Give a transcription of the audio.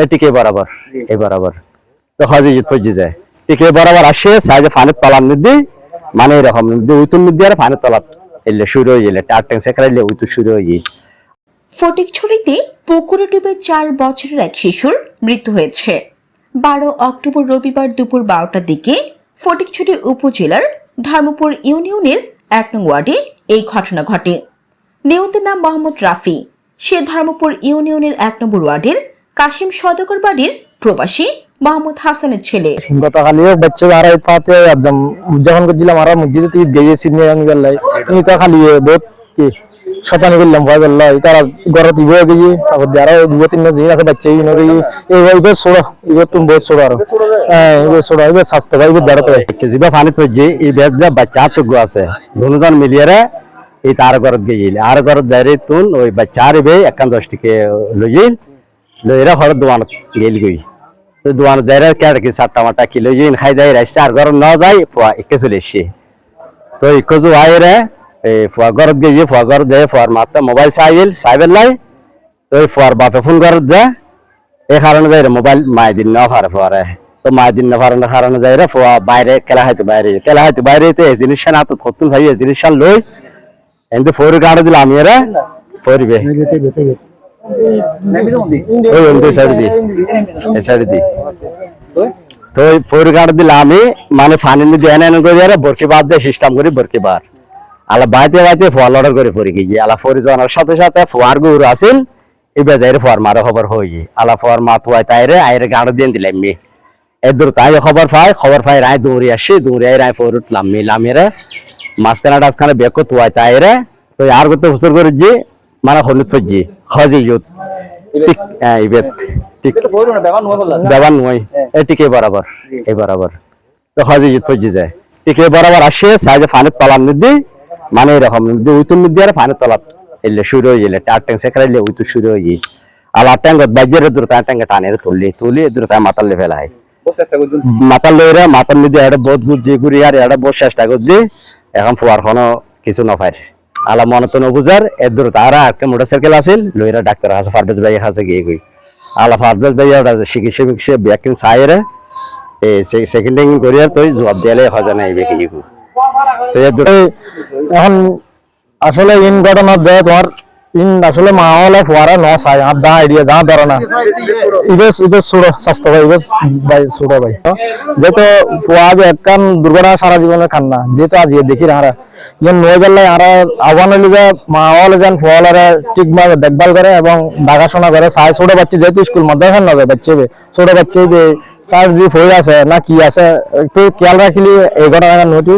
এই টিকে বরাবর এই বরাবর। তো হজে জিত পজি যায়। টিকে বরাবর আসে সাইজে ফানের তলার নিদি মানে এরকম নিদি উইতুন আর ফানের তলার এলে শুরু হয়ে গেলে টার ট্যাং সেখাইলে উইতু শুরু হয়ে গিয়ে। ফটিকছড়িতে পুকুরে ডুবে চার বছরের এক শিশুর মৃত্যু হয়েছে। বারো অক্টোবর রবিবার দুপুর বারোটার দিকে ফটিকছড়ি উপজেলার ধর্মপুর ইউনিয়নের এক নং ওয়ার্ডে এই ঘটনা ঘটে। নিহতের নাম মোহাম্মদ রাফি। সে ধর্মপুর ইউনিয়নের এক নম্বর ওয়ার্ডের কাশিম সদকর বাড়ির প্রবাসী মোহাম্মদ হাসানের ছেলে। গতকালিও বাচ্চা আর পাতে একদম করছিলাম আর মসজিদে তুই গিয়েছি নিয়ে আমি গেলাই। তুমি তো খালি বহুত কি শতানি করলাম ভয় তারা তারপর আরও দু তিন দিন আছে বাচ্চা ইনো এবার ছোড়ো এবার তুমি বহুত ছোড়ো আরও। হ্যাঁ এবার ছোড়ো এবার স্বাস্থ্য ভাই এবার দাঁড়াতে জিবা ফানি পজি এই যা বাচ্চা তো গো আছে। দুজন মিলিয়ে এই তার ঘরত গিয়ে আর ঘরত যাই তুন ওই বাচ্চা বে একান দশ টিকে লইল লইরা হরত দোয়ানত গেল গই তো দোয়ান যাই রে কি সাতটা মাটা কি লইল খাই যাই রাইছে আর ঘর ন যাই ফুয়া একে চলে এসে তো ইকো যে আয় রে এই ফুয়া ঘরত গিয়ে ফুয়া ঘরত যাই ফুয়ার মাত্র মোবাইল চাইল চাইবেল লাই তো এই ফুয়ার বাপে ফোন ঘরত যা এই কারণে যাই রে মোবাইল মাই দিন না ফারে ফুয়ারে তো মাই দিন না ফারানোর কারণে যাই রে ফুয়া বাইরে খেলা হয়তো বাইরে খেলা হয়তো বাইরে তো এই জিনিস না তো থতুন ভাই এই জিনিস লই এনতে ফোর গাড়ি দিলাম আমি রে ফোরবে সাইড দি তো ফোর আমি মানে ফানি করে আরে বরকি বাদ দিয়ে সিস্টেম করি বরকি বার আলা বাইতে বাইতে ফোয়াল অর্ডার করে ফরি গিয়ে আলা ফরি জানার সাথে সাথে ফোয়ার গুরু আসিল এই বেজাইরে ফোয়ার মারো খবর হয়ে গিয়ে আলা ফোয়ার মা তুয়াই তাইরে আইরে গাড়ি দিয়ে দিলাম মি এদুর তাই খবর পাই খবর পাই রায় দৌড়ি আসি দৌড়ি আই রায় ফোর উঠলাম মি লামিরে মাঝখানে টাঝখানে বেকো তুয়াই তাইরে তো আর করতে হুসুর করে জি মানে ফজি হজি ইউত ঠিক হ্যাঁ ইবেত ঠিক। দেওয়ান নয় এ টিকে বরাবর এই বরাবর। তো হজি ইউত ফজি যায়। টিকে বরাবর আসে সাইজে ফানের তলার নিদি মানে এরকম উইতুন নিদি আর ফানের তলার এলে শুরু হয়ে গেলে টার ট্যাং সেখাইলে উইতু শুরু হয়ে গিয়ে। আর আর ট্যাঙ্গ বাজ্যের দূর তার ট্যাঙ্গে টানের তুললি তুলি দূর তার মাতাল ফেলাই মাতাল লইরে মাতাল নিদি এটা বহুত গুজি গুড়ি আর এটা বহুত চেষ্টা করছি এখন ফুয়ার কোনো কিছু নফায়। আলা মনতন অবুজার, এর দূর তারা একটা মোটরসাইকেল আছিল লইরা ডাক্তার আছে ফারবেজ ভাই কাছে গিয়ে গই আলা ফারবেজ ভাই ওটা চিকিৎসা মিকিৎসা ব্যাকিং সাইরে এই সেকেন্ডিং করিয়ার তুই জবাব দিলে হজা নাই বেকি গিয়ে তো এর এখন আসলে ইন ঘটনা দেয় তোমার আসলে মা হলে ফুয়ারা ন চাই, আর যা আইডিয়া যা ধরো না ইবে ইবে সুড়ো, স্বাস্থ্য ভাই, ইবে ভাই, সুড়ো ভাই। যেহেতু ফুয়া একখান দুর্ঘটনা সারা জীবনের খান্না যেহেতু আজ দেখি হারা। ইয়ে নয় গেলে হারা, আহ্বান লিগে মা হলে যান ফুয়া হলে ঠিকভাবে দেখভাল করে এবং দেখাশোনা করে, চাই ছোট বাচ্চা, যেহেতু স্কুল মধ্যে না যায় বাচ্চা ছোট বাচ্চা চার যদি হয়ে আছে না কি আছে একটু খেয়াল রাখিলি, এই ঘটনা নয়টু